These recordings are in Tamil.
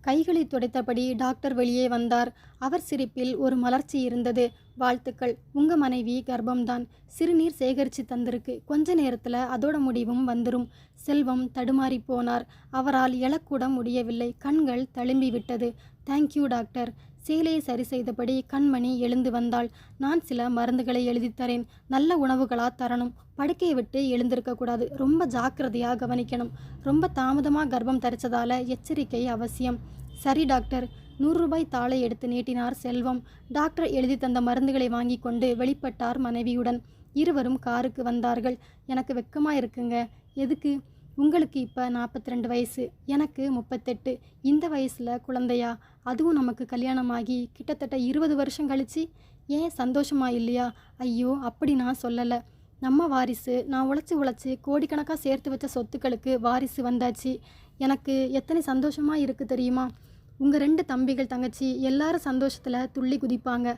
கைகளை துடைத்தபடி டாக்டர் வெளியே வந்தார். அவர் சிரிப்பில் ஒரு மலர்ச்சி இருந்தது. வாழ்த்துக்கள். உங்க மனைவி கர்ப்பம்தான். சிறுநீர் சேகரித்து தந்திருக்கு. கொஞ்ச நேரத்தில் அதோட முடிவும் வந்துடும் செல்வம் தடுமாறி போனார். அவரால் எழக்கூட முடியவில்லை. கண்கள் தழும்பி விட்டது. Thank you doctor. சேலையை சரி செய்தபடி கண்மணி எழுந்து வந்தாள். நான் சில மருந்துகளை எழுதித் தரேன். நல்ல உணவுகளாக தரணும். படுக்கையை விட்டு எழுந்திருக்கக்கூடாது ரொம்ப ஜாக்கிரதையாக கவனிக்கணும். ரொம்ப தாமதமாக கர்ப்பம் தரிச்சதால எச்சரிக்கை அவசியம். சரி டாக்டர். நூறு ரூபாய் தாளை எடுத்து நீட்டினார் செல்வம். டாக்டர் எழுதி தந்த மருந்துகளை வாங்கி கொண்டு வெளிப்பட்டார் மனைவியுடன். இருவரும் காருக்கு வந்தார்கள். எனக்கு வெக்கமாக இருக்குங்க. எதுக்கு? உங்களுக்கு இப்போ நாற்பத்தி ரெண்டு வயசு எனக்கு முப்பத்தெட்டு. இந்த வயசில் குழந்தையா? அதுவும் நமக்கு கல்யாணமாகி கிட்டத்தட்ட இருபது வருஷம் கழிச்சு? ஏன் சந்தோஷமா இல்லையா? ஐயோ அப்படி நான் சொல்லலை. நம்ம வாரிசு நான் உழைச்சி உழைச்சி கோடிக்கணக்காக சேர்த்து வச்ச சொத்துக்களுக்கு வாரிசு வந்தாச்சு. எனக்கு எத்தனை சந்தோஷமாக இருக்குது தெரியுமா? உங்கள் ரெண்டு தம்பிகள் தங்கச்சி எல்லாரும் சந்தோஷத்தில் துள்ளி குதிப்பாங்க.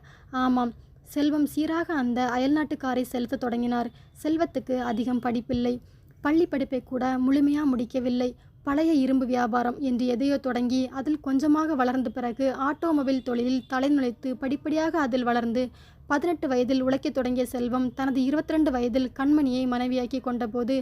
ஆமாம் செல்வம் சீராக அந்த அயல்நாட்டுக்காரை செலுத்த தொடங்கினார். செல்வத்துக்கு அதிகம் படிப்பில்லை. பள்ளி படிப்பை கூட முழுமையாக முடிக்கவில்லை. பழைய இரும்பு வியாபாரம் என்று எதையோ தொடங்கி அதில் கொஞ்சமாக வளர்ந்த பிறகு ஆட்டோமொபைல் தொழிலில் தலைநுழைத்து படிப்படியாக அதில் வளர்ந்து பதினெட்டு வயதில் உழைக்கத் தொடங்கிய செல்வம் தனது இருபத்திரெண்டு வயதில் கண்மணியை மனைவியாக்கி கொண்டபோது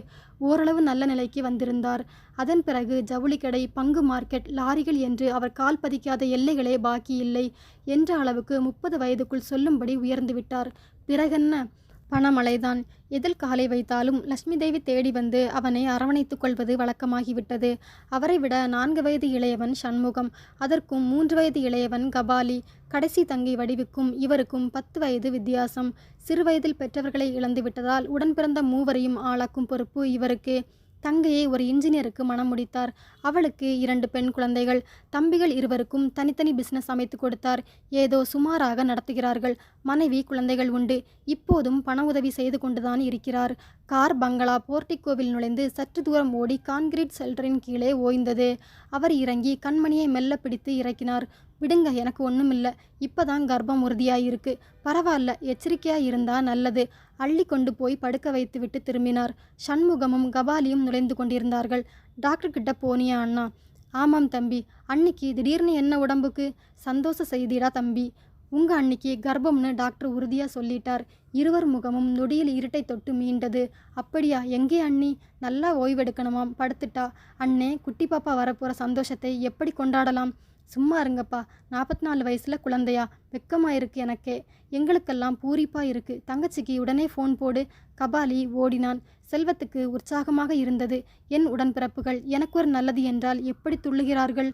ஓரளவு நல்ல நிலைக்கு வந்திருந்தார். அதன் பிறகு ஜவுளி கடை பங்கு மார்க்கெட் லாரிகள் என்று அவர் கால் பதிக்காத எல்லைகளே பாக்கி இல்லை என்ற அளவுக்கு முப்பது வயதுக்குள் சொல்லும்படி உயர்ந்துவிட்டார் பிறகென்ன? பணமழைதான் எதில் காலை வைத்தாலும் லட்சுமி தேவி தேடி வந்து அவனை அரவணைத்துக் கொள்வது வழக்கமாகிவிட்டது. அவரை விட நான்கு வயது இளையவன் சண்முகம். அதற்கும் மூன்று வயது இளையவன் கபாலி. கடைசி தங்கை வடிவுக்கும் இவருக்கும் பத்து வயது வித்தியாசம். சிறுவயதில் பெற்றவர்களை இழந்து விட்டதால் உடன் பிறந்த மூவரையும் ஆளாக்கும் பொறுப்பு இவருக்கு. தங்கையை ஒரு இன்ஜினியருக்கு மனம் முடித்தார். அவளுக்கு இரண்டு பெண் குழந்தைகள். தம்பிகள் இருவருக்கும் தனித்தனி பிசினஸ் அமைத்து கொடுத்தார். ஏதோ சுமாராக நடத்துகிறார்கள். மனைவி குழந்தைகள் உண்டு. இப்போதும் பண உதவி செய்து கொண்டுதான் இருக்கிறார். கார் பங்களா போர்ட்டிக்கோவில் நுழைந்து சற்று தூரம் ஓடி கான்கிரீட் செல்டரின் கீழே ஓய்ந்தது. அவர் இறங்கி கண்மணியை மெல்ல பிடித்து இறக்கினார். விடுங்க எனக்கு ஒன்றும் இல்லை இப்போதான் கர்ப்பம் உறுதியாயிருக்கு. பரவாயில்ல எச்சரிக்கையாக இருந்தால் நல்லது. அள்ளி கொண்டு போய் படுக்க வைத்துவிட்டு திரும்பினார். சண்முகமும் கபாலியும் நுழைந்து கொண்டிருந்தார்கள். டாக்டர் கிட்ட போனியா அண்ணா? ஆமாம் தம்பி. அன்னைக்கு திடீர்னு என்ன உடம்புக்கு? சந்தோஷ செய்திடா தம்பி. உங்க அன்னைக்கு கர்ப்பம்னு டாக்டர் உறுதியா சொல்லிட்டார். இருவர் முகமும் நொடியில் இருட்டை தொட்டு மீண்டது. அப்படியா? எங்கே அண்ணி? நல்லா ஓய்வெடுக்கணுமாம். படுத்துட்டா? அண்ணே குட்டி பாப்பா வரப்போகிற சந்தோஷத்தை எப்படி கொண்டாடலாம்? சும்மா இருங்கப்பா நாற்பத்தி நாலு வயசில் குழந்தையா? வெக்கமாக இருக்கு எனக்கே. எங்களுக்கெல்லாம் பூரிப்பாக இருக்கு. தங்கச்சிக்கு உடனே ஃபோன் போடு. கபாலி ஓடினான். செல்வத்துக்கு உற்சாகமாக இருந்தது. என் உடன்பிறப்புகள் எனக்கு ஒரு நல்லது என்றால் எப்படி துள்ளுகிறார்கள்?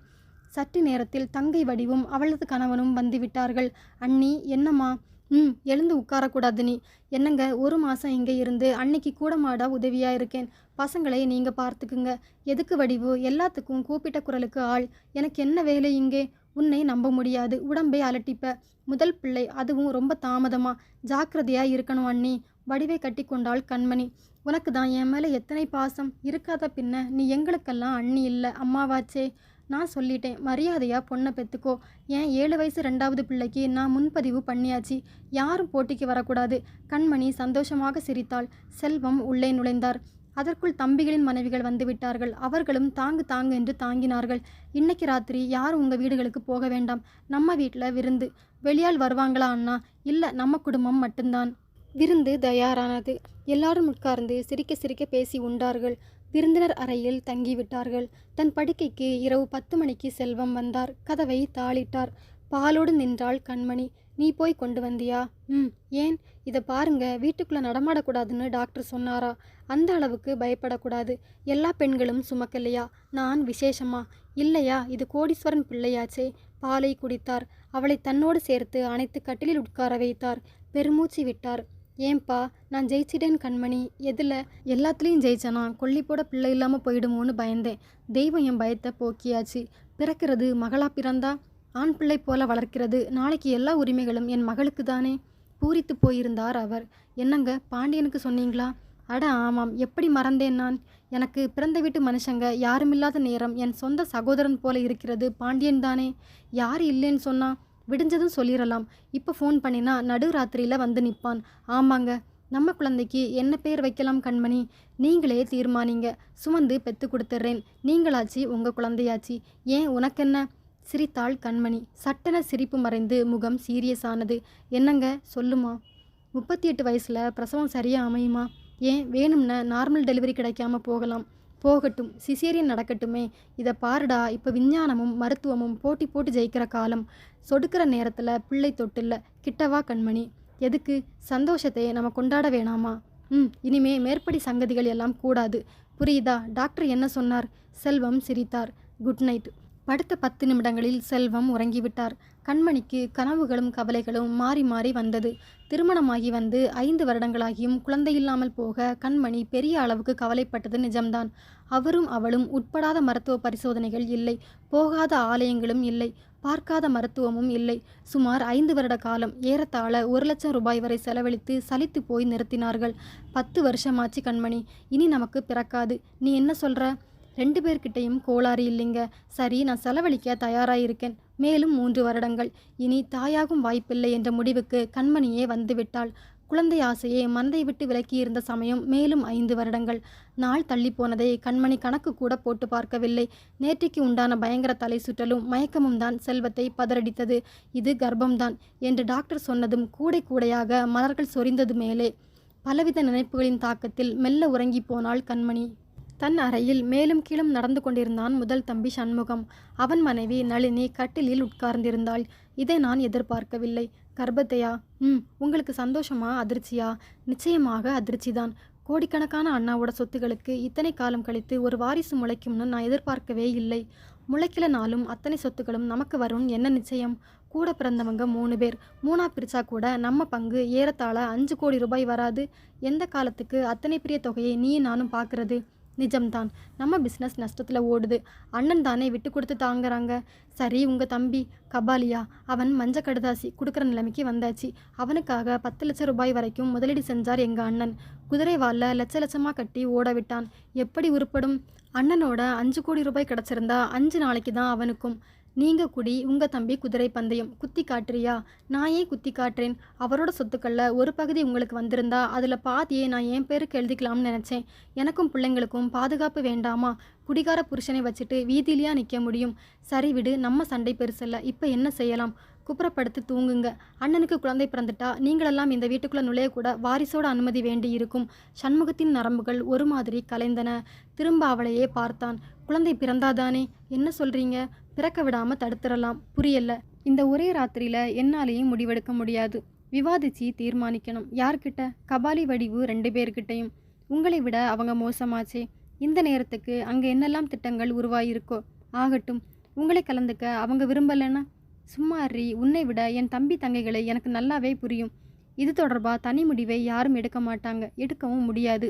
சற்று நேரத்தில் தங்கை வடிவும் அவளது கணவனும் வந்துவிட்டார்கள் அண்ணி என்னம்மா? ம் எழுந்து உட்காரக்கூடாது நீ. என்னங்க ஒரு மாதம் இங்கே இருந்து அன்னைக்கு கூட மாடா உதவியாக இருக்கேன். பசங்களை நீங்கள் பார்த்துக்குங்க. எதுக்கு வடிவு? எல்லாத்துக்கும் கூப்பிட்ட குரலுக்கு ஆள். எனக்கு என்ன வேலை இங்கே? உன்னை நம்ப முடியாது. உடம்பை அலட்டிப்ப. முதல் பிள்ளை அதுவும் ரொம்ப தாமதமா. ஜாக்கிரதையா இருக்கணும் அண்ணி. வடிவை கட்டி கொண்டாள் கண்மணி. உனக்கு தான் என் மேலே எத்தனை பாசம்? இருக்காத பின்ன நீ எங்களுக்கெல்லாம் அண்ணி இல்லை. அம்மாவாச்சே. நான் சொல்லிட்டேன் மரியாதையா பொண்ணை பெத்துக்கோ. ஏன் ஏழு வயசு ரெண்டாவது பிள்ளைக்கு நான் முன்பதிவு பண்ணியாச்சு. யாரும் போட்டிக்கு வரக்கூடாது. கண்மணி சந்தோஷமாக சிரித்தாள். செல்வம் உள்ளே நுழைந்தார். அதற்குள் தம்பிகளின் மனைவிகள் வந்துவிட்டார்கள் அவர்களும் தாங்கு தாங்கு என்று தாங்கினார்கள். இன்னைக்கு ராத்திரி யாரும் உங்கள் வீடுகளுக்கு போக வேண்டாம். நம்ம வீட்டில் விருந்து. வெளியால் வருவாங்களா அண்ணா? இல்லை நம்ம குடும்பம் மட்டும்தான். விருந்து தயாரானது. எல்லாரும் உட்கார்ந்து சிரிக்க சிரிக்க பேசி உண்டார்கள். விருந்தினர் அறையில் தங்கிவிட்டார்கள். தன் படுக்கைக்கு இரவு பத்து மணிக்கு செல்வம் வந்தார். கதவை தாளிட்டார். பாலோடு நின்றாள் கண்மணி. நீ போய் கொண்டு வந்தியா? ம். ஏன்? இதை பாருங்க. வீட்டுக்குள்ளே நடமாடக்கூடாதுன்னு டாக்டர் சொன்னாரா? அந்த அளவுக்கு பயப்படக்கூடாது. எல்லா பெண்களும் சுமக்கலையா? நான் விசேஷமா? இல்லையா. இது கோடீஸ்வரன் பிள்ளையாச்சே. பாலை குடித்தார். அவளை தன்னோடு சேர்த்து அனைத்து கட்டிலில் உட்கார வைத்தார். பெருமூச்சு விட்டார். ஏன்பா நான் ஜெயிச்சிட்டேன் கண்மணி. எதில்? எல்லாத்துலேயும் ஜெயிச்சனா? கொல்லி போட பிள்ளை இல்லாமல் போயிடுமோன்னு பயந்தேன். தெய்வம் என் பயத்தை போக்கியாச்சு. பிறக்கிறது மகளா பிறந்தா? ஆண் பிள்ளை போல வளர்க்கிறது. நாளைக்கு எல்லா உரிமைகளும் என் மகளுக்கு தானே? பூரித்து போயிருந்தார் அவர். என்னங்க பாண்டியனுக்கு சொன்னீங்களா? அட ஆமாம். எப்படி மறந்தேன் நான்? எனக்கு பிறந்த வீட்டு மனுஷங்க யாருமில்லாத நேரம் என் சொந்த சகோதரன் போல இருக்கிறது பாண்டியன் தானே? யார் இல்லைன்னு சொன்னா விடிஞ்சதும் சொல்லிடலாம் இப்போ ஃபோன் பண்ணினா நடு ராத்திரியில் வந்து நிற்பான் ஆமாங்க நம்ம குழந்தைக்கு என்ன பேர் வைக்கலாம் கண்மணி? நீங்களே தீர்மானிங்க. சுமந்து பெத்து கொடுத்துட்றேன் நீங்களாச்சு உங்கள் குழந்தையாச்சு. ஏன் உனக்கென்ன? சிரித்தாள் கண்மணி. சட்டென சிரிப்பு மறைந்து முகம் சீரியஸானது. என்னங்க? சொல்லுமா? முப்பத்தி எட்டு வயசில் பிரசவம் சரியாக அமையுமா? ஏன் வேணும்னா நார்மல் டெலிவரி கிடைக்காம போகலாம். போகட்டும் சிசேரியன் நடக்கட்டுமே. இதை பாருடா இப்போ விஞ்ஞானமும் மருத்துவமும் போட்டி போட்டு ஜெயிக்கிற காலம். சொடுக்கிற நேரத்தில் பிள்ளை தொட்டில்ல கிட்டவா கண்மணி? எதுக்கு? சந்தோஷத்தை நம்ம கொண்டாட வேணாமா? ம் இனிமே மேற்படி சங்கதிகள் எல்லாம் கூடாது. புரியுதா? டாக்டர் என்ன சொன்னார்? செல்வம் சிரித்தார். Good night. படுத்த பத்து நிமிடங்களில் செல்வம் உறங்கிவிட்டார். கண்மணிக்கு கனவுகளும் கவலைகளும் மாறி மாறி வந்தது. திருமணமாகி வந்து ஐந்து வருடங்களாகியும் குழந்தையில்லாமல் போக கண்மணி பெரிய அளவுக்கு கவலைப்பட்டது நிஜம்தான். அவரும் அவளும் உட்படாத மருத்துவ பரிசோதனைகள் இல்லை. போகாத ஆலயங்களும் இல்லை. பார்க்காத மருத்துவமும் இல்லை. சுமார் ஐந்து வருட காலம் ஏறத்தாழ ஒரு லட்சம் ரூபாய் வரை செலவழித்து சலித்து போய் நிறுத்தினார்கள். பத்து வருஷமாச்சு கண்மணி. இனி நமக்கு பிறக்காது. நீ என்ன சொல்ற? ரெண்டு பேர்கிட்டையும் கோளாறு இல்லைங்க. சரி நான் செலவழிக்க தயாராயிருக்கேன். மேலும் மூன்று வருடங்கள். இனி தாயாகும் வாய்ப்பில்லை என்ற முடிவுக்கு கண்மணியே வந்துவிட்டாள் குழந்தை ஆசையை மனதை விட்டு விலக்கியிருந்த சமயம் மேலும் ஐந்து வருடங்கள். நாள் தள்ளி போனதை கண்மணி கணக்கு கூட போட்டு பார்க்கவில்லை. நேற்றைக்கு உண்டான பயங்கர தலை சுற்றலும் மயக்கமும் தான் செல்வத்தை பதறடித்தது. இது கர்ப்பம்தான் என்று டாக்டர் சொன்னதும் கூடை கூடையாக மலர்கள் சொரிந்தது மேலே. பலவித நினைப்புகளின் தாக்கத்தில் மெல்ல உறங்கி போனாள் கண்மணி. தன் அறையில் மேலும் கீழும் நடந்து கொண்டிருந்தான் முதல் தம்பி சண்முகம். அவன் மனைவி நளினி கட்டிலில் உட்கார்ந்திருந்தாள். இதை நான் எதிர்பார்க்கவில்லை. கர்ப்பத்தையா? ம் உங்களுக்கு சந்தோஷமா? அதிர்ச்சியா? நிச்சயமாக அதிர்ச்சிதான். கோடிக்கணக்கான அண்ணாவோட சொத்துகளுக்கு இத்தனை காலம் கழித்து ஒரு வாரிசு முளைக்கும்னு நான் எதிர்பார்க்கவே இல்லை. முளைக்கலனாலும் அத்தனை சொத்துக்களும் நமக்கு வரும் என்ன நிச்சயம்? கூட பிறந்தவங்க மூணு பேர். மூணா பிரிச்சா கூட நம்ம பங்கு ஏறத்தாழ அஞ்சு கோடி ரூபாய் வராது. எந்த காலத்துக்கு அத்தனை பெரிய தொகையை நீ நானும் பார்க்கறது? நிஜம்தான். நம்ம பிஸ்னஸ் நஷ்டத்தில் ஓடுது. அண்ணன் தானே விட்டு கொடுத்து தாங்குறாங்க. சரி உங்கள் தம்பி கபாலியா அவன் மஞ்ச கடுதாசி கொடுக்குற நிலைமைக்கு வந்தாச்சு. அவனுக்காக பத்து லட்சம் ரூபாய் வரைக்கும் முதலீடு செஞ்சார் எங்கள் அண்ணன். குதிரை வாலில் லட்ச லட்சமாக கட்டி ஓட விட்டான். எப்படி உருப்படும்? அண்ணனோட அஞ்சு கோடி ரூபாய் கிடச்சிருந்தா அஞ்சு நாளைக்கு தான் அவனுக்கும். நீங்க குடி உங்க தம்பி குதிரை பந்தயம். குத்தி காட்டுறியா? நான் ஏன் குத்தி காட்டுறேன்? அவரோட சொத்துக்கள்ல ஒரு பகுதி உங்களுக்கு வந்திருந்தா அதில் பாதியை நான் என் பேருக்கு எழுதிக்கலாம்னு நினச்சேன். எனக்கும் பிள்ளைங்களுக்கும் பாதுகாப்பு வேண்டாமா? குடிகார புருஷனை வச்சுட்டு வீதியிலையா நிற்க முடியும்? சரி விடு நம்ம சண்டை பெருசல்ல இப்போ என்ன செய்யலாம்? குப்புறப்படுத்து தூங்குங்க. அண்ணனுக்கு குழந்தை பிறந்துட்டா நீங்களெல்லாம் இந்த வீட்டுக்குள்ளே நுழையக்கூட வாரிசோட அனுமதி வேண்டி இருக்கும். சண்முகத்தின் நரம்புகள் ஒரு மாதிரி கலைந்தன. திரும்ப அவளையே பார்த்தான். குழந்தை பிறந்தாதானே? என்ன சொல்றீங்க? பிறக்க விடாமல் தடுத்துடலாம். புரியல. இந்த ஒரே ராத்திரியில் என்னாலேயும் முடிவெடுக்க முடியாது. விவாதிச்சு தீர்மானிக்கணும். யார்கிட்ட? கபாலி வடிவு ரெண்டு பேர்கிட்டையும். உங்களை விட அவங்க மோசமாச்சே. இந்த நேரத்துக்கு அங்கே என்னெல்லாம் திட்டங்கள் உருவாயிருக்கோ? ஆகட்டும். உங்களை கலந்துக்க அவங்க விரும்பலைன்னா? சும்மா அறி உன்னை விட என் தம்பி தங்கைகளை எனக்கு நல்லாவே புரியும். இது தொடர்பாக தனி முடிவை யாரும் எடுக்க மாட்டாங்க. எடுக்கவும் முடியாது.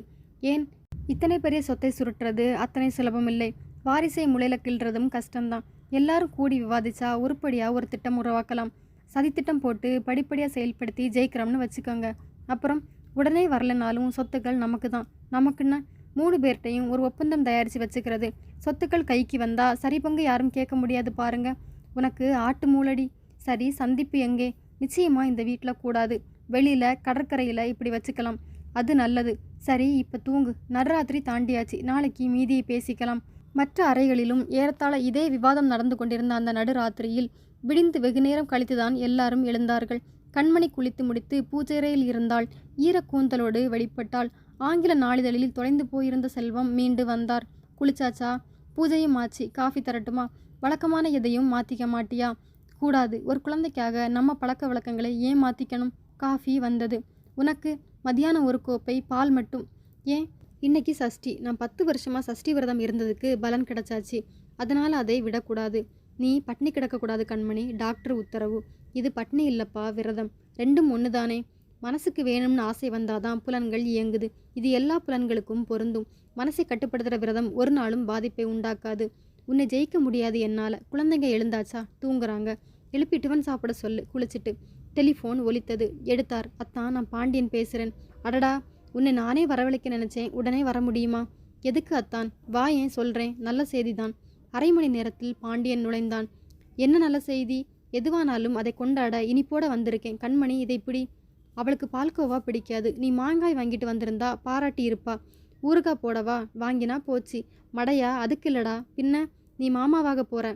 ஏன்? இத்தனை பெரிய சொத்தை சுருட்டுறது அத்தனை சுலபமில்லை. வாரிசை முளையில கிள்றதும் கஷ்டம்தான். எல்லாரும் கூடி விவாதிச்சா உருப்படியாக ஒரு திட்டம் உருவாக்கலாம். சதித்திட்டம் போட்டு படிப்படியாக செயல்படுத்தி ஜெயிக்கிறோம்னு வச்சுக்கோங்க. அப்புறம் உடனே வரலனாலும் சொத்துக்கள் நமக்கு தான் நமக்குன்னா மூணு பேர்கிட்டையும் ஒரு ஒப்பந்தம் தயாரித்து வச்சுக்கிறது. சொத்துக்கள் கைக்கு வந்தால் சரி பங்கு யாரும் கேட்க முடியாது பாருங்க. உனக்கு ஆட்டு மூலடி சரி சந்திப்பு எங்கே? நிச்சயமாக இந்த வீட்டில் கூடாது. வெளியில் கடற்கரையில் இப்படி வச்சுக்கலாம். அது நல்லது. சரி இப்போ தூங்கு. நடுராத்திரி தாண்டியாச்சு. நாளைக்கு மீதியை பேசிக்கலாம். மற்ற அறைகளிலும் ஏறத்தாழ இதே விவாதம் நடந்து கொண்டிருந்த அந்த நடுராத்திரியில் விடிந்து வெகுநேரம் கழித்துதான் எல்லாரும் எழுந்தார்கள். கண்மணி குளித்து முடித்து பூஜைறையில் இருந்தால் ஈரக்கூந்தலோடு வெளிப்பட்டாள். ஆங்கில நாளிதழில் தொலைந்து போயிருந்த செல்வம் மீண்டு வந்தார். குளிச்சாச்சா? பூஜையும் ஆச்சு. காஃபி தரட்டுமா? வழக்கமான எதையும் மாற்றிக்க மாட்டியா? கூடாது. ஒரு குழந்தைக்காக நம்ம பழக்க வழக்கங்களை ஏன் மாற்றிக்கணும் காஃபி வந்தது. உனக்கு மதியானம் ஒரு கோப்பை பால் மட்டும். ஏன்? இன்னைக்கு சஷ்டி. நான் பத்து வருஷமாக சஷ்டி விரதம் இருந்ததுக்கு பலன் கிடைச்சாச்சு. அதனால் அதை விடக்கூடாது. நீ பட்னி கிடக்கக்கூடாது கண்மணி. டாக்டர் உத்தரவு. இது பட்னி இல்லைப்பா விரதம். ரெண்டும் ஒன்று தானே மனசுக்கு வேணும்னு ஆசை வந்தாதான் புலன்கள் இயங்குது. இது எல்லா புலன்களுக்கும் பொருந்தும். மனசை கட்டுப்படுத்துகிற விரதம் ஒரு நாளும் பாதிப்பை உண்டாக்காது. உன்னை ஜெயிக்க முடியாது என்னால். குழந்தைங்க எழுந்தாச்சா? தூங்குறாங்க. எழுப்பி டிஃபன் சாப்பிட சொல்லு. குளிச்சுட்டு. டெலிஃபோன் ஒலித்தது. எடுத்தார். அத்தான் நான் பாண்டியன் பேசுகிறேன் அடடா. உன்னை நானே வரவழைக்க நினைச்சேன். உடனே வர முடியுமா? எதுக்கு அத்தான்? வா ஏன் சொல்கிறேன் நல்ல செய்திதான். அரை மணி நேரத்தில் பாண்டியன் நுழைந்தான். என்ன நல்ல செய்தி? எதுவானாலும் அதை கொண்டாட இனிப்போட வந்திருக்கேன். கண்மணி இதை பிடி. அவளுக்கு பால்கோவா பிடிக்காது. நீ மாங்காய் வாங்கிட்டு வந்திருந்தா பாராட்டி இருப்பா. ஊறுகாய் போடவா? வாங்கினா போச்சு. மடையா? அதுக்கு இல்லடா. பின்ன? நீ மாமாவாக போற.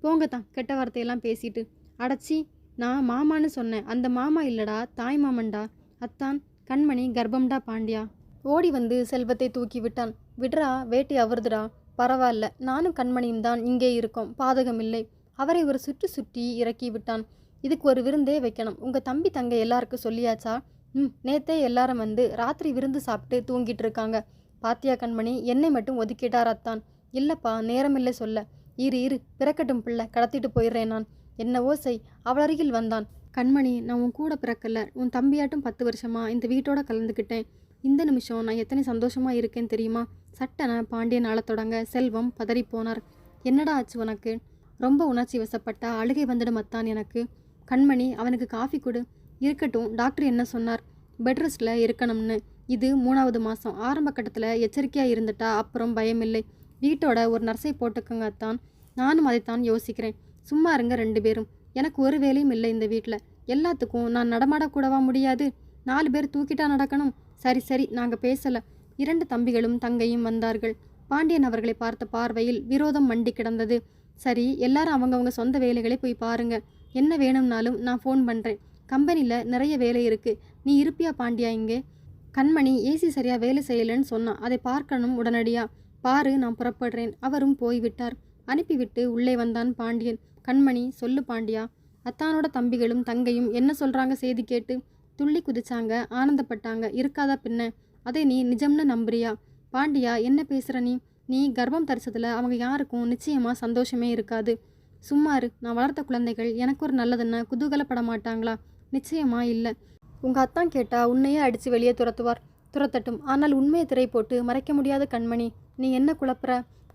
போங்க தான் கெட்ட வார்த்தையெல்லாம் பேசிட்டு. அடச்சி நான் மாமான்னு சொன்னேன். அந்த மாமா இல்லடா. தாய் மாமன்டா. அத்தான் கண்மணி கர்ப்பம்டா பாண்டியா. ஓடி வந்து செல்வத்தை தூக்கி விட்டான். விட்ரா வேட்டி அவருதுடா. பரவாயில்ல நானும் கண்மணியும் தான் இங்கே இருக்கோம். பாதகமில்லை அவரை ஒரு சுற்றி சுற்றி இறக்கி விட்டான். இதுக்கு ஒரு விருந்தே வைக்கணும். உங்கள் தம்பி தங்கை எல்லாருக்கும் சொல்லியாச்சா? ம் நேத்தே எல்லாரும் வந்து ராத்திரி விருந்து சாப்பிட்டு தூங்கிட்டு இருக்காங்க. பாத்தியா கண்மணி என்னை மட்டும் ஒதுக்கிட்டார் அத்தான். இல்லைப்பா நேரமில்லை சொல்ல. இரு இரு பிறக்கட்டும் பிள்ளை கடத்திட்டு போயிடுறேன் நான். என்னவோ செய். அவள் அருகில் வந்தான். கண்மணி நான் உன் கூட பிறக்கல. உன் தம்பியாட்டும் பத்து வருஷமா இந்த வீட்டோட கலந்துக்கிட்டேன் இந்த நிமிஷம் நான் எத்தனை சந்தோஷமா இருக்கேன் தெரியுமா? சட்டன பாண்டியன் ஆளத் தொடங்க செல்வம் பதறி போனார். என்னடா ஆச்சு உனக்கு? ரொம்ப உணர்ச்சி வசப்பட்டா அழுகை வந்துடும் அத்தான் எனக்கு. கண்மணி அவனுக்கு காஃபி கொடு. இருக்கட்டும் டாக்டர் என்ன சொன்னார்? பெட் ரெஸ்ட்டில் இருக்கணும்னு. இது மூணாவது மாதம் ஆரம்ப கட்டத்தில் எச்சரிக்கையாக இருந்துட்டா அப்புறம் பயமில்லை. வீட்டோட ஒரு நர்ஸை போட்டுக்கோங்க அத்தான். நானும் அதைத்தான் யோசிக்கிறேன். சும்மா இருங்க ரெண்டு பேரும். எனக்கு ஒரு வேலையும் இல்லை இந்த வீட்டில் எல்லாத்துக்கும் நான் நடமாடக்கூடவா முடியாது? நாலு பேர் தூக்கிட்டா நடக்கணும். சரி சரி நாங்கள் பேசலை. இரண்டு தம்பிகளும் தங்கையும் வந்தார்கள். பாண்டியன் அவர்களை பார்த்த பார்வையில் விரோதம் மண்டி கிடந்தது. சரி எல்லாரும் அவங்கவங்க சொந்த வேலைகளை போய் பாருங்க. என்ன வேணும்னாலும் நான் ஃபோன் பண்ணுறேன் கம்பெனியில் நிறைய வேலை இருக்குது நீ இருப்பியா பாண்டியா இங்கே? கண்மணி ஏசி சரியாக வேலை செய்யலைன்னு சொன்னான் அதை பார்க்கணும் உடனடியாக பாரு நான் புறப்படுறேன். அவரும் போய்விட்டார். அனுப்பிவிட்டு உள்ளே வந்தான் பாண்டியன். கண்மணி சொல்லு பாண்டியா அத்தானோட தம்பிகளும் தங்கையும் என்ன சொல்கிறாங்க செய்தி கேட்டு துள்ளி குதிச்சாங்க ஆனந்தப்பட்டாங்க. இருக்காதா பின்ன? அதை நீ நிஜம்னு நம்புறியா? பாண்டியா என்ன பேசுகிற நீ? நீ கர்ப்பம் தரிசத்தில் அவங்க யாருக்கும் நிச்சயமாக சந்தோஷமே இருக்காது. சும்மாரு நான் வளர்த்த குழந்தைகள் எனக்கு ஒரு நல்லதுன்னு குதூகலப்பட மாட்டாங்களா? நிச்சயமாக இல்லை. உங்கள் அத்தான் கேட்டால் உன்னையே அடித்து வெளியே துரத்துவார். துரத்தட்டும். ஆனால் உண்மையை திரை போட்டு மறைக்க முடியாத கண்மணி நீ என்ன குழப்புற?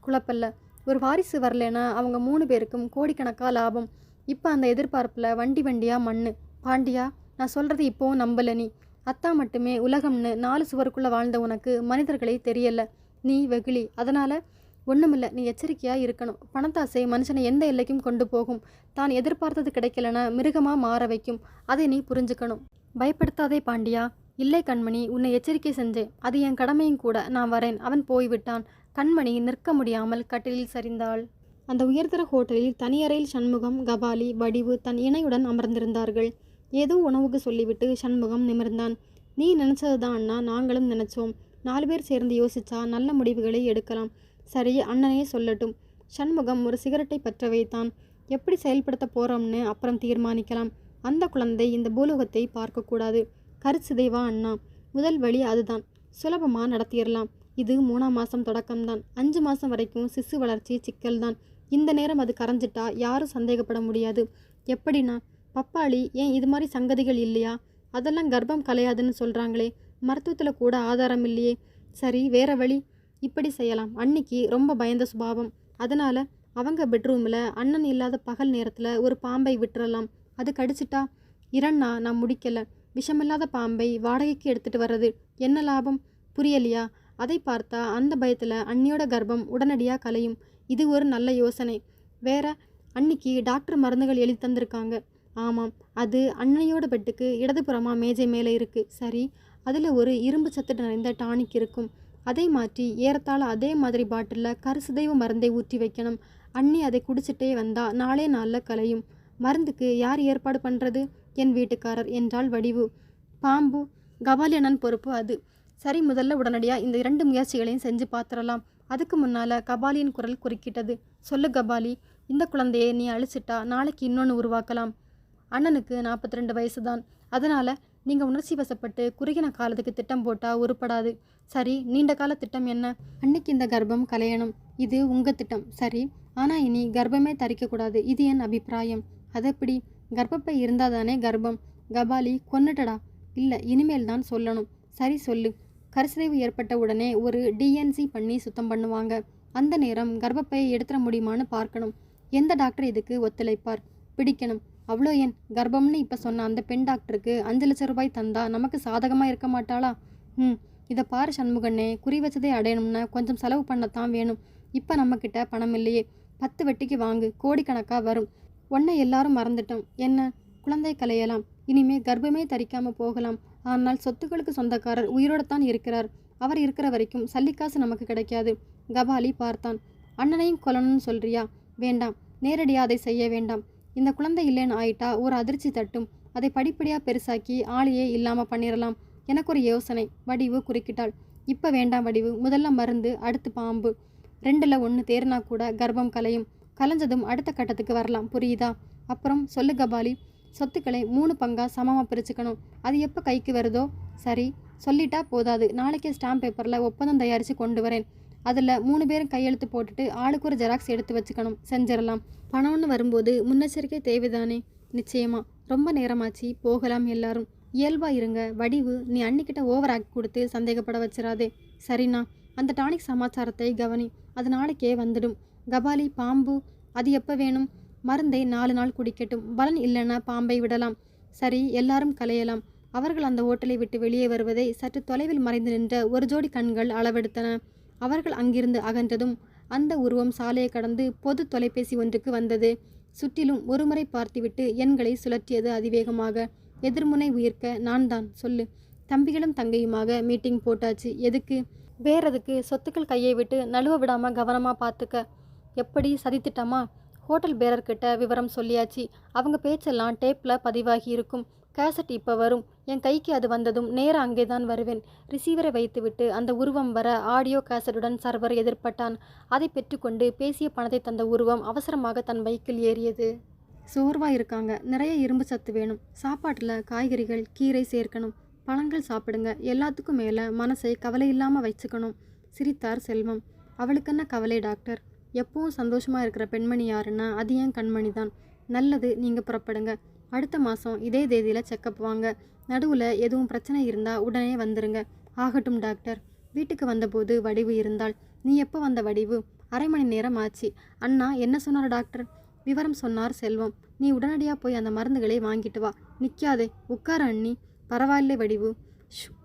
குழப்பல்ல. ஒரு வாரிசு வரலைன்னா அவங்க மூணு பேருக்கும் கோடிக்கணக்காக லாபம். இப்போ அந்த எதிர்பார்ப்பில் வண்டி வண்டியாக மண்ணு? பாண்டியா நான் சொல்கிறது இப்போவும் நம்பல நீ. அத்தா மட்டுமே உலகம்னு நாலு சுவருக்குள்ளே வாழ்ந்த உனக்கு மனிதர்களே தெரியல. நீ வெகுளி. அதனால் ஒன்றுமில்ல நீ எச்சரிக்கையாக இருக்கணும். பணத்தாசை மனுஷனை எந்த எல்லைக்கும் கொண்டு போகும். தான் எதிர்பார்த்தது கிடைக்கலனா மிருகமாக மாற வைக்கும். அதை நீ புரிஞ்சுக்கணும். பயப்படுத்தாதே பாண்டியா. இல்லை கண்மணி உன்னை எச்சரிக்கை செஞ்சேன். அது என் கடமையும் கூட. நான் வரேன். அவன் போய்விட்டான். கண்மணி நிற்க முடியாமல் கட்டிலில் சரிந்தாள். அந்த உயர்தர ஹோட்டலில் தனியறையில் சண்முகம் கபாலி வடிவு தன் இணையுடன் அமர்ந்திருந்தார்கள். ஏதோ உணவுக்கு சொல்லிவிட்டு சண்முகம் நிமிர்ந்தான். நீ நினச்சது தான் அண்ணா நாங்களும் நினச்சோம். நாலு பேர் சேர்ந்து யோசிச்சா நல்ல முடிவுகளை எடுக்கலாம். சரி அண்ணனே சொல்லட்டும் சண்முகம் ஒரு சிகரெட்டை பற்ற வைத்தான். எப்படி செயல்படுத்த போகிறோம்னு அப்புறம் தீர்மானிக்கலாம். அந்த குழந்தை இந்த பூலோகத்தை பார்க்கக்கூடாது. கருச்சிதைவா அண்ணா. முதல் வழி அதுதான். சுலபமாக நடத்திடலாம். இது மூணாம் மாதம் தொடக்கம்தான். அஞ்சு மாதம் வரைக்கும் சிசு வளர்ச்சி சிக்கல் தான் இந்த நேரம் அது கரைஞ்சிட்டா யாரும் சந்தேகப்பட முடியாது. எப்படின்னா பப்பாளி ஏன் இது மாதிரி சங்கதிகள் இல்லையா? அதெல்லாம் கர்ப்பம் கலையாதுன்னு சொல்கிறாங்களே மருத்துவத்தில் கூட ஆதாரம் இல்லையே. சரி வேற வழி? இப்படி செய்யலாம். அன்னைக்கு ரொம்ப பயந்த சுபாவம். அதனால் அவங்க பெட்ரூமில் அண்ணன் இல்லாத பகல் நேரத்தில் ஒரு பாம்பை விட்டுறலாம். அது கடிச்சிட்டா? இரண்ணா? நான் முடிக்கலை. விஷமில்லாத பாம்பை வாடகைக்கு எடுத்துகிட்டு வர்றது. என்ன லாபம்? புரியலையா? அதை பார்த்தா அந்த பயத்தில் அண்ணியோட கர்ப்பம் உடனடியாக கலையும். இது ஒரு நல்ல யோசனை. வேற அன்னிக்கு டாக்டர் மருந்துகள் எழுதி தந்திருக்காங்க. ஆமாம் அது அன்னையோட பெட்டுக்கு இடதுபுறமாக மேஜை மேலே இருக்குது சரி அதில் ஒரு இரும்பு சத்து நிறைந்த டானிக் இருக்கும். அதை மாற்றி ஏறத்தாழ அதே மாதிரி பாட்டிலில் கருசுதைவு மருந்தை ஊற்றி வைக்கணும். அண்ணி அதை குடிச்சிட்டே வந்தா நாளே நாளில் கலையும். மருந்துக்கு யார் ஏற்பாடு பண்ணுறது என் வீட்டுக்காரர் என்றால் வடிவு. பாம்பு கபாலியனன் பொறுப்பு அது. சரி முதல்ல உடனடியாக இந்த இரண்டு முயற்சிகளையும் செஞ்சு பார்த்துடலாம். அதுக்கு முன்னால் கபாலியின் குரல் குறுக்கிட்டது. சொல்லு கபாலி இந்த குழந்தையை நீ அழிச்சிட்டா நாளைக்கு இன்னொன்று உருவாக்கலாம். அண்ணனுக்கு நாற்பத்தி ரெண்டு வயசு தான் அதனால் நீங்கள் உணர்ச்சி வசப்பட்டு குறுகின காலத்துக்கு திட்டம் போட்டால் உருப்படாது. சரி நீண்ட கால திட்டம் என்ன? அன்னைக்கு இந்த கர்ப்பம் கலையணும். இது உங்கள் திட்டம். சரி ஆனால் இனி கர்ப்பமே தரிக்கக்கூடாது இது என் அபிப்பிராயம். அதெப்படி கர்ப்பப்பை இருந்தால் தானே கர்ப்பம்? கபாலி கொன்னுட்டடா. இல்லை இனிமேல் தான் சொல்லணும். சரி சொல்லு. கருசிதைவு ஏற்பட்ட உடனே ஒரு டிஎன்சி பண்ணி சுத்தம் பண்ணுவாங்க. அந்த நேரம் கர்ப்பப்பையை எடுத்துட முடியுமான்னு பார்க்கணும். எந்த டாக்டர் இதுக்கு ஒத்துழைப்பார்? பிடிக்கணும். அவ்வளோ ஏன்? கர்ப்பம்னு இப்போ சொன்ன அந்த பெண் டாக்டருக்கு அஞ்சு லட்சம் ரூபாய் தந்தா நமக்கு சாதகமாக இருக்க மாட்டாளா? ம் இதை பாரு சண்முகண்ணே. குறி வச்சதை அடையணும்னா கொஞ்சம் செலவு பண்ணத்தான் வேணும். இப்போ நம்மக்கிட்ட பணம் இல்லையே. பத்து வெட்டிக்கு வாங்கு. கோடிக்கணக்காக வரும். ஒன்றை எல்லாரும் மறந்துட்டோம். என்ன? குழந்தை கலையலாம் இனிமே கர்ப்பமே தரிக்காமல் போகலாம். ஆனால் சொத்துக்களுக்கு சொந்தக்காரர் உயிரோடத்தான் இருக்கிறார். அவர் இருக்கிற வரைக்கும் சல்லிக்காசு நமக்கு கிடைக்காது. கபாலி பார்த்தான். அண்ணனையும் கொல்லணும்னு சொல்றியா? வேண்டாம். நேரடியாக அதை செய்ய வேண்டாம். இந்த குழந்தை இல்லைன்னு ஆயிட்டா ஒரு அதிர்ச்சி தட்டும். அதை படிப்படியாக பெருசாக்கி ஆளையே இல்லாமல் பண்ணிடலாம் எனக்கு ஒரு யோசனை. வடிவு குறுக்கிட்டாள். இப்போ வேண்டாம் வடிவு. முதல்ல மருந்து அடுத்து பாம்பு. ரெண்டில் ஒன்று தேர்னா கூட கர்ப்பம் கலையும். கலைஞ்சதும் அடுத்த கட்டத்துக்கு வரலாம். புரியுதா? அப்புறம் சொல்லு கபாலி. சொத்துக்களை மூணு பங்காக சமமாக பிரிச்சுக்கணும். அது எப்போ கைக்கு வருதோ? சரி சொல்லிட்டா போதாது. நாளைக்கே ஸ்டாம்ப் பேப்பரில் ஒப்பந்தம் தயாரித்து கொண்டு வரேன். அதில் மூணு பேரும் கையெழுத்து போட்டுட்டு ஆளுக்கு ஒரு ஜெராக்ஸ் எடுத்து வச்சுக்கணும். செஞ்சிடலாம். பணம்னு வரும்போது முன்னெச்சரிக்கை தேவைதானே? நிச்சயமா. ரொம்ப நேரமாச்சு. போகலாம் எல்லாரும். இயல்பா இருங்க. வடிவு நீ அன்னிக்கிட்ட ஓவர் ஆக்கி கொடுத்து சந்தேகப்பட வச்சிடாதே சரிண்ணா. அந்த டானிக் சமாச்சாரத்தை கவனி. அது நாளைக்கே வந்துடும். கபாலி பாம்பு அது எப்போ வேணும்? மருந்தை நாலு நாள் குடிக்கட்டும். பலன் இல்லைன்னா பாம்பை விடலாம். சரி எல்லாரும் கலையலாம். அவர்கள் அந்த ஓட்டலை விட்டு வெளியே வருவதை சற்று தொலைவில் மறைந்து நின்ற ஒரு ஜோடி கண்கள் அளவெடுத்தன. அவர்கள் அங்கிருந்து அகன்றதும் அந்த உருவம் சாலையை கடந்து பொது தொலைபேசி ஒன்றுக்கு வந்தது. சுற்றிலும் ஒருமுறை பார்த்துவிட்டு எண்களை சுழற்றியது அதிவேகமாக. எதிர்முனை உயிர்க்க நான் தான் சொல்லு. தம்பிகளும் தங்கையுமாக மீட்டிங் போட்டாச்சு. எதுக்கு? வேறதுக்கு சொத்துக்கள் கையை விட்டு நழுவ விடாமல் கவனமாக பார்த்துக்க. எப்படி? சதித்திட்டமா? ஹோட்டல் பேரர்கிட்ட விவரம் சொல்லியாச்சு. அவங்க பேச்செல்லாம் டேப்பில் பதிவாகி இருக்கும். கேசட் இப்போ வரும். என் கைக்கு அது வந்ததும் நேராக அங்கே தான் வருவேன். ரிசீவரை வைத்துவிட்டு அந்த உருவம் வர ஆடியோ கேசட்டுடன் சர்வர் எதிர்பட்டான். அதை பெற்றுக்கொண்டு பேசிய பணத்தை தந்த உருவம் அவசரமாக தன் பைக்கில் ஏறியது. சோர்வாக இருக்காங்க. நிறைய இரும்பு சத்து வேணும். சாப்பாட்டில் காய்கறிகள் கீரை சேர்க்கணும். பழங்கள் சாப்பிடுங்க. எல்லாத்துக்கும் மேலே மனசை கவலை இல்லாமல் வச்சுக்கணும். சிரித்தார் செல்வம். அவளுக்கென்ன கவலை டாக்டர்? எப்பவும் சந்தோஷமாக இருக்கிற பெண்மணி யாருன்னா அது ஏன் கண்மணி தான். நல்லது நீங்கள் புறப்படுங்க. அடுத்த மாதம் இதே தேதியில் செக்கப் வாங்க. நடுவில் எதுவும் பிரச்சனை இருந்தால் உடனே வந்துருங்க. ஆகட்டும் டாக்டர். வீட்டுக்கு வந்தபோது வடிவு இருந்தால். நீ எப்போ வந்த வடிவு? அரை மணி நேரம் ஆச்சு. அண்ணா என்ன சொன்னார் டாக்டர்? விவரம் சொன்னார் செல்வம். நீ உடனடியாக போய் அந்த மருந்துகளை வாங்கிட்டு வா. நிற்காதே உட்கார அண்ணி. பரவாயில்லை வடிவு.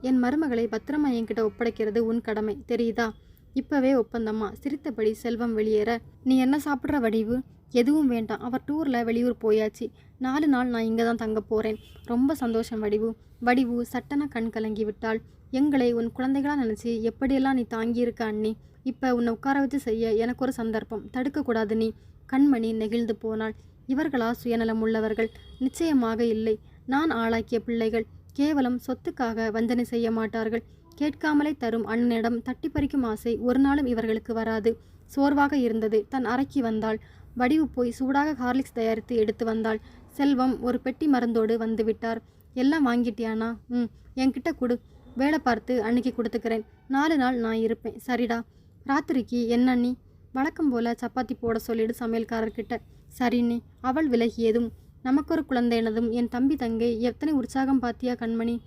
என் மருமகளை பத்திரமா என்கிட்ட ஒப்படைக்கிறது உன் கடமை. தெரியுதா? இப்பவே ஒப்பந்தம்மா சிரித்தபடி செல்வம் வெளியேற நீ என்ன சாப்பிட்ற வடிவு? எதுவும் வேண்டாம். அவர் டூரில் வெளியூர் போயாச்சு. நாலு நாள் நான் இங்கே தான் தங்க போகிறேன் ரொம்ப சந்தோஷம் வடிவு. வடிவு சட்டன கண் கலங்கி விட்டாள். எங்களை உன் குழந்தைகளாக நினச்சி எப்படியெல்லாம் நீ தாங்கியிருக்க அண்ணி? இப்போ உன்னை உட்கார வச்சு செய்ய எனக்கு ஒரு சந்தர்ப்பம். தடுக்கக்கூடாது நீ. கண்மணி நெகிழ்ந்து போனாள். இவர்களா சுயநலம் உள்ளவர்கள் நிச்சயமாக இல்லை. நான் ஆளாக்கிய பிள்ளைகள். கேவலம் சொத்துக்காக வஞ்சனை செய்ய மாட்டார்கள். கேட்காமலே தரும் அண்ணனிடம் தட்டி பறிக்கும் ஆசை ஒரு நாளும் இவர்களுக்கு வராது. சோர்வாக இருந்தது. தன் அறைக்கு வந்தாள். வடிவு போய் சூடாக ஹார்லிக்ஸ் தயாரித்து எடுத்து வந்தாள். செல்வம் ஒரு பெட்டி மருந்தோடு வந்து விட்டார். எல்லாம் வாங்கிட்டியானா ம் என்கிட்ட கொடு. வேலை பார்த்து அன்னைக்கு கொடுத்துக்கிறேன். நாலு நாள் நான் இருப்பேன். சரிடா. ராத்திரிக்கு என்ன நீ வழக்கம் போல சப்பாத்தி போட சொல்லிடு சமையல்காரர்கிட்ட. சரிண்ணே அவள் விலகியதும் நமக்கொரு குழந்தைனதும் என் தம்பி தங்கை. எத்தனை உற்சாகம் பாத்தியா கண்மணி?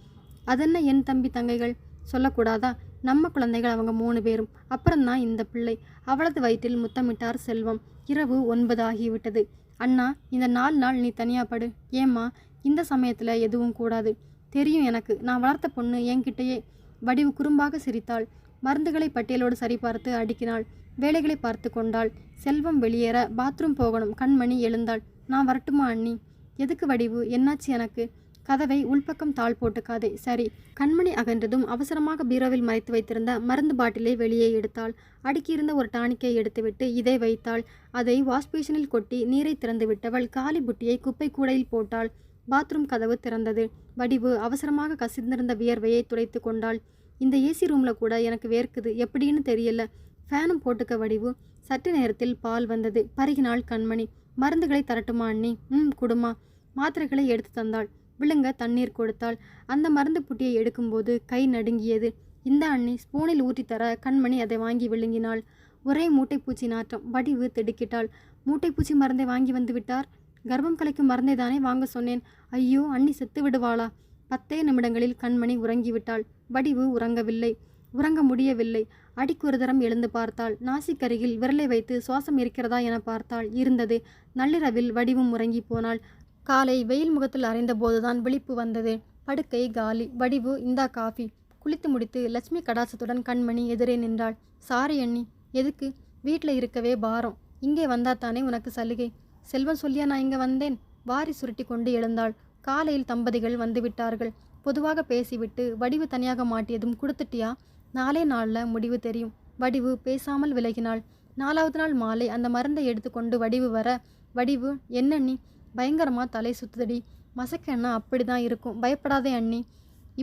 அதென்ன என் தம்பி தங்கைகள்? சொல்லக்கூடாதா? நம்ம குழந்தைகள் அவங்க மூணு பேரும். அப்புறம்தான் இந்த பிள்ளை. அவளது வயிற்றில் முத்தமிட்டார் செல்வம். இரவு ஒன்பது ஆகிவிட்டது. அண்ணா இந்த நாலு நாள் நீ தனியாக படு. ஏம்மா இந்த சமயத்தில் எதுவும் கூடாது. தெரியும் எனக்கு. நான் வளர்த்த பொண்ணு என்கிட்டயே. வடிவு குறும்பாக சிரித்தாள். மருந்துகளை பட்டியலோடு சரிபார்த்து அடுக்கினாள். வேலைகளை பார்த்து கொண்டாள். செல்வம் வெளியேற பாத்ரூம் போகணும். கண்மணி எழுந்தாள். நான் வரட்டுமா அண்ணி? எதுக்கு வடிவு? என்னாச்சு எனக்கு? கதவை உள்பக்கம் தாள் போட்டுக்காதே. சரி. கண்மணி அகன்றதும் அவசரமாக பீரோவில் மறைத்து வைத்திருந்த மருந்து பாட்டிலை வெளியே எடுத்தாள். அடுக்கியிருந்த ஒரு டானிக்கை எடுத்துவிட்டு இதை வைத்தாள். அதை வாஷ் பேஷனில் கொட்டி நீரை திறந்து விட்டவள் காலி புட்டியை குப்பை கூடையில் போட்டாள். பாத்ரூம் கதவு திறந்தது. வடிவு அவசரமாக கசிந்திருந்த வியர்வையை துடைத்து கொண்டாள். இந்த ஏசி ரூமில் கூட எனக்கு வேர்க்குது. எப்படின்னு தெரியல. ஃபேனும் போட்டுக்க வடிவு. சற்று நேரத்தில் பால் வந்தது. பருகினாள் கண்மணி. மருந்துகளை தரட்டுமா அண்ணி? ம் குடுமா. மாத்திரைகளை எடுத்து தந்தாள். விழுங்க தண்ணீர் கொடுத்தாள். அந்த மருந்து புட்டியை எடுக்கும்போது கை நடுங்கியது. இந்த அண்ணி ஸ்பூனில் ஊற்றித்தர கண்மணி அதை வாங்கி விழுங்கினாள். ஒரே மூட்டைப்பூச்சி நாற்றம். வடிவு திடுக்கிட்டாள் மூட்டைப்பூச்சி மருந்தை வாங்கி வந்து விட்டார்? கர்ப்பம் கலைக்கும் மருந்தை தானே வாங்க சொன்னேன். ஐயோ அண்ணி செத்து விடுவாளா? பத்தே நிமிடங்களில் கண்மணி உறங்கிவிட்டாள் வடிவு உறங்கவில்லை. உறங்க முடியவில்லை. அடிக்கொரு தரம் எழுந்து பார்த்தாள். நாசிக்கருகில் விரலை வைத்து சுவாசம் இருக்கிறதா என பார்த்தாள். இருந்தது. நள்ளிரவில் வடிவும் உறங்கி போனாள். காலை வெயில் முகத்தில் அறைந்தபோதுதான் விழிப்பு வந்தது. படுக்கை காலி வடிவு இந்தா காஃபி. குளித்து முடித்து லட்சுமி கடாசத்துடன் கண்மணி எதிரே நின்றாள். சாரி அண்ணி. எதுக்கு? வீட்டில் இருக்கவே பாரம். இங்கே வந்தா தானே உனக்கு சலுகை. செல்வம் சொல்லியா நான் இங்கே வந்தேன்? வாரி சுருட்டி கொண்டு எழுந்தாள். காலையில் தம்பதிகள் வந்து விட்டார்கள். பொதுவாக பேசிவிட்டு வடிவு தனியாக மாட்டியதும் கொடுத்துட்டியா? நாளே நாளில் முடிவு தெரியும். வடிவு பேசாமல் விலகினாள். நாலாவது நாள் மாலை அந்த மருந்தை எடுத்துக்கொண்டு வடிவு வர வடிவு என்னண்ணி பயங்கரமாக தலை சுத்துதடி. மசக்கன்னா அப்படி தான் இருக்கும். பயப்படாதே அண்ணி.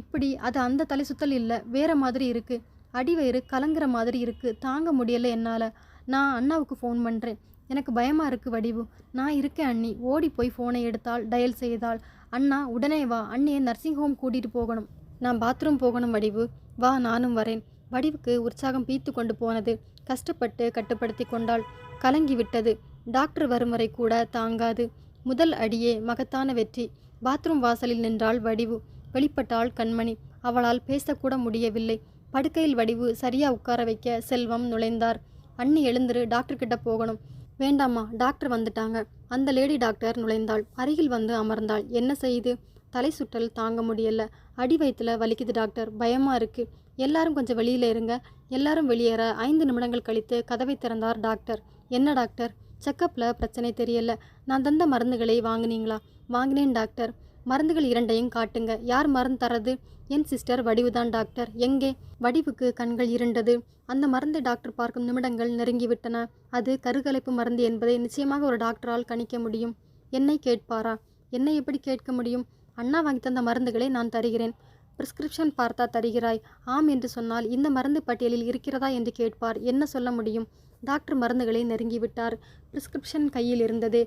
இப்படி அது அந்த தலை சுத்தல் இல்லை. வேற மாதிரி இருக்குது அடிவயிறு கலங்குற மாதிரி இருக்குது தாங்க முடியலை என்னால். நான் அண்ணாவுக்கு ஃபோன் பண்ணுறேன் எனக்கு பயமாக இருக்குது வடிவு. நான் இருக்கேன் அண்ணி. ஓடி போய் ஃபோனை எடுத்தால் டயல் செய்தால். அண்ணா உடனே வா. அண்ணியை நர்சிங் ஹோம் கூட்டிகிட்டு போகணும். நான் பாத்ரூம் போகணும் வடிவு. வா நானும் வரேன். வடிவுக்கு உற்சாகம் பீத்து கொண்டு போனது. கஷ்டப்பட்டு கட்டுப்படுத்தி கொண்டாள் கலங்கி விட்டது. டாக்டர் வரும் வரை கூட தாங்காது. முதல் அடியே மகத்தான வெற்றி. பாத்ரூம் வாசலில் நின்றாள் வடிவு. வெளிப்பட்டாள் கண்மணி. அவளால் பேசக்கூட முடியவில்லை. படுக்கையில் வடிவு சரியா உட்கார வைக்க செல்வம் நுழைந்தார். அண்ணி எழுந்துரு டாக்டர் கிட்ட போகணும். வேண்டாம்மா டாக்டர் வந்துட்டாங்க. அந்த லேடி டாக்டர் நுழைந்தாள். அருகில் வந்து அமர்ந்தாள். என்ன செய்யுது தலை சுற்றல் தாங்க முடியல. அடி வயிற்றுல வலிக்குது டாக்டர் பயமா இருக்கு. எல்லாரும் கொஞ்சம் வெளியில இருங்க. எல்லாரும் வெளியேற ஐந்து நிமிடங்கள் கழித்து கதவை திறந்தார் டாக்டர் என்ன டாக்டர் செக்கப்பில் பிரச்சனை தெரியல. நான் தந்த மருந்துகளை வாங்குனீங்களா? வாங்கினேன் டாக்டர். மருந்துகள் இரண்டையும் காட்டுங்க. யார் மருந்து தரது என் சிஸ்டர் வடிவுதான் டாக்டர். எங்கே? வடிவுக்கு கண்கள் இருண்டது. அந்த மருந்தை டாக்டர் பார்க்கும் நிமிடங்கள் நெருங்கிவிட்டன. அது கருகலைப்பு மருந்து என்பதை நிச்சயமாக ஒரு டாக்டரால் கணிக்க முடியும். என்னை கேட்பாரா? என்னை எப்படி கேட்க முடியும்? அண்ணா வாங்கி தந்த மருந்துகளை நான் தருகிறேன். பிரிஸ்கிரிப்ஷன் பார்த்தா தருகிறாய். ஆம் என்று சொன்னால் இந்த மருந்து பட்டியலில் இருக்கிறதா என்று கேட்பார். என்ன சொல்ல முடியும்? டாக்டர் மருந்துகளை நெருங்கிவிட்டார். பிரிஸ்கிரிப்ஷன் கையில் இருந்தது.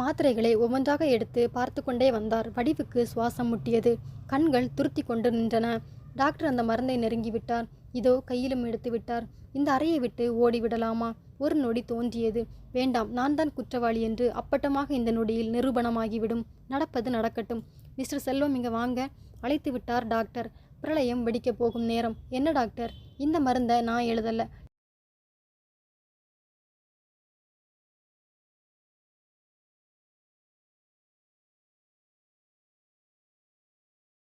மாத்திரைகளை ஒவ்வொன்றாக எடுத்து பார்த்து கொண்டே வந்தார். வடிவுக்கு சுவாசம் முட்டியது. கண்கள் துருத்தி கொண்டு நின்றன. டாக்டர் அந்த மருந்தை நெருங்கிவிட்டார். இதோ கையிலும் எடுத்து விட்டார். இந்த அறையை விட்டு ஓடிவிடலாமா? ஒரு நொடி தோன்றியது. வேண்டாம் நான் தான் குற்றவாளி என்று அப்பட்டமாக இந்த நொடியில் நிரூபணமாகிவிடும். நடப்பது நடக்கட்டும். மிஸ்டர் செல்வம் இங்கே வாங்க. அழைத்து விட்டார் டாக்டர். பிரளயம் வெடிக்கப் போகும் நேரம். என்ன டாக்டர்? இந்த மருந்தை நான் எழுதலை.